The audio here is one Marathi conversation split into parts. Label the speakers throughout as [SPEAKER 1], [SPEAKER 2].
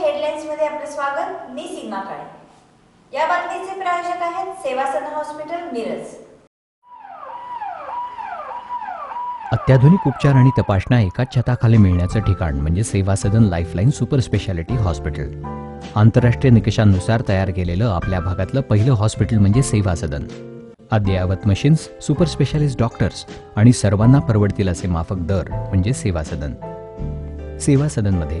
[SPEAKER 1] हेडलाईन्समध्ये आपलं स्वागत मी सीमा काळे. या बातमीचे प्रायोजक आहेत सेवासन हॉस्पिटल मिरज.
[SPEAKER 2] अत्याधुनिक उपचार आणि तपासण्या एकाच छताखाली मिळण्याचं ठिकाण म्हणजे Seva Sadan lifeline super speciality hospital. आंतरराष्ट्रीय निकषांनुसार तयार केलेलं आपल्या भागातलं पहिलं हॉस्पिटल म्हणजे सेवा सदन अद्ययावत मशीन्स सुपर स्पेशालिस्ट डॉक्टर्स आणि सर्वांना परवडतील असे माफक दर म्हणजे सेवा सदन सेवा सदनमध्ये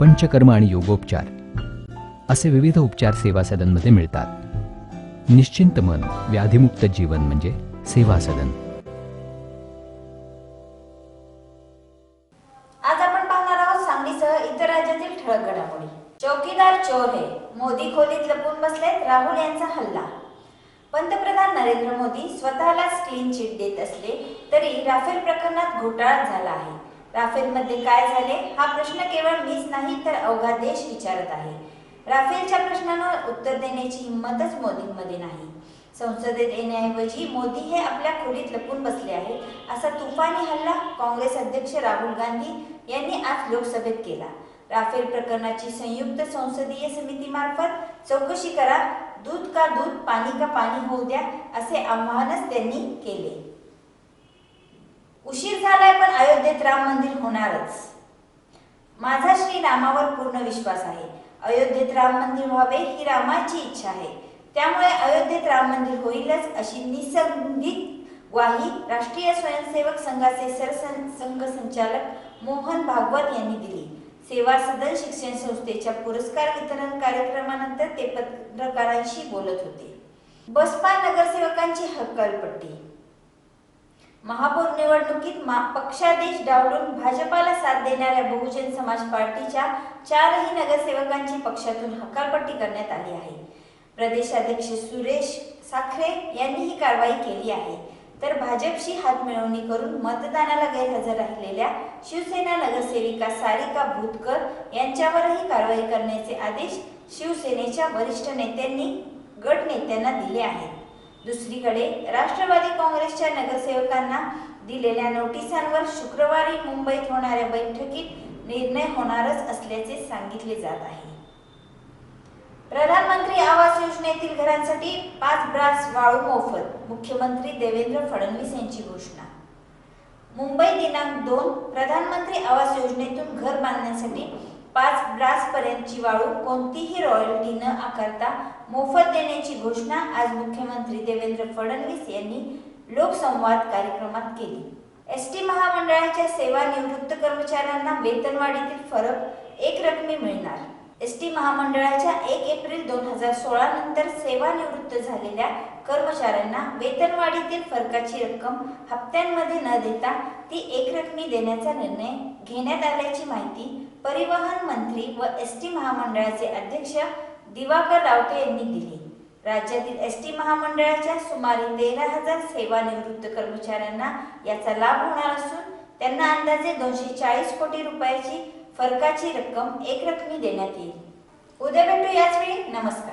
[SPEAKER 2] पंचकर्म आणि योगोपचार असे विविध उपचार सेवा सदनमध्ये मिळतात. निश्चिंत मन व्याधिमुक्त जीवन म्हणजे सेवा सदन.
[SPEAKER 1] आज आपण पाहणार आहोत सांगलीसह इतर राज्यातील ठळक घडामोडी. चौकीदार चोर हे मोदी खोलीत लपून बसलेत राहुल यांचा हल्ला. पंतप्रधान नरेंद्र मोदी स्वतःलाच क्लीन चिट देत असले तरी राफेल प्रकरणात घोटाळा झाला आहे. राफेलमध्ये काय झाले? हा प्रश्न केवळ मीच नाही तर अवघा देश विचारत आहे. राफेलच्या प्रश्नांवर उत्तर देण्याची हिंमतच मोदींमध्ये नाही. संसदेत येण्याऐवजी मोदी हे आपल्या खोलीत लपून बसले आहेत असा तुफानी हल्ला काँग्रेस अध्यक्ष राहुल गांधी यांनी आज लोकसभेत केला. राफेल प्रकरणाची संयुक्त संसदीय समितीमार्फत चौकशी करा दूध का दूध पाणी का पाणी होऊ द्या असे आवाहनच त्यांनी केले. उशीर झालाय पण अयोध्येत राम मंदिर होणारच. माझा श्री रामावर पूर्ण विश्वास आहे. अयोध्येत राम मंदिर व्हावे ही रामाची इच्छा आहे. त्यामुळे अयोध्येत राम मंदिर होईलच अशी निसंदिग्ध ग्वाही राष्ट्रीय स्वयंसेवक संघाचे सरसं संघ संचालक मोहन भागवत यांनी दिली. सेवा सदन शिक्षण संस्थेच्या पुरस्कार वितरण कार्यक्रमानंतर ते पत्रकारांशी बोलत होते. बसपा नगरसेवकांची हक्कलपट्टी. महापौर निवडणुकीत मा पक्षादेश डावलून भाजपाला साथ देणाऱ्या बहुजन समाज पार्टीच्या चारही नगरसेवकांची पक्षातून हकालपट्टी करण्यात आली आहे. प्रदेशाध्यक्ष सुरेश साखरे यांनी ही कारवाई केली आहे. तर भाजपशी हातमिळवणी करून मतदानाला गैरहजर राहिलेल्या शिवसेना नगरसेविका सारिका भूतकर यांच्यावरही कारवाई करण्याचे आदेश शिवसेनेच्या वरिष्ठ नेत्यांनी गट नेत्यांना दिले आहेत. दुसरीकडे राष्ट्रवादी काँग्रेसच्या नगरसेवकांना दिलेल्या नोटिसांवर शुक्रवारी मुंबईत होणाऱ्या बैठकीत निर्णय होणारच असल्याचे सांगितले जात आहे. प्रधानमंत्री आवास योजनेतील घरांसाठी पाच ब्रास वाळू मोफत मुख्यमंत्री देवेंद्र फडणवीस यांची घोषणा. मुंबई दिनांक दोन प्रधानमंत्री आवास योजनेतून घर बांधण्यासाठी पाच ब्रासपर्यंतची वाळू कोणतीही रॉयल्टी न आकारता मोफत देण्याची घोषणा आज मुख्यमंत्री देवेंद्र फडणवीस यांनी लोकसंवाद कार्यक्रमात केली. एस टी महामंडळाच्या सेवानिवृत्त कर्मचाऱ्यांना वेतनवाढीतील फरक एक रकमी मिळणार. एस टी महामंडळाच्या एक एप्रिल दोन हजार सोळा नंतर सेवानिवृत्त झालेल्या कर्मचाऱ्यांना वेतनवाढीतील फरकाची रक्कम हप्त्यांमध्ये न देता ती एकरकमी देण्याचा निर्णय घेण्यात आल्याची माहिती परिवहन मंत्री व एस टी महामंडळाचे अध्यक्ष दिवाकर रावते यांनी दिली. राज्यातील एस टी महामंडळाच्या सुमारे तेरा हजार सेवानिवृत्त कर्मचाऱ्यांना याचा लाभ होणार असून त्यांना अंदाजे दोनशे चाळीस कोटी रुपयाची फरकाची रक्कम एक रकमी देण्यात येईल. उद्या भेटू याच वेळी नमस्कार.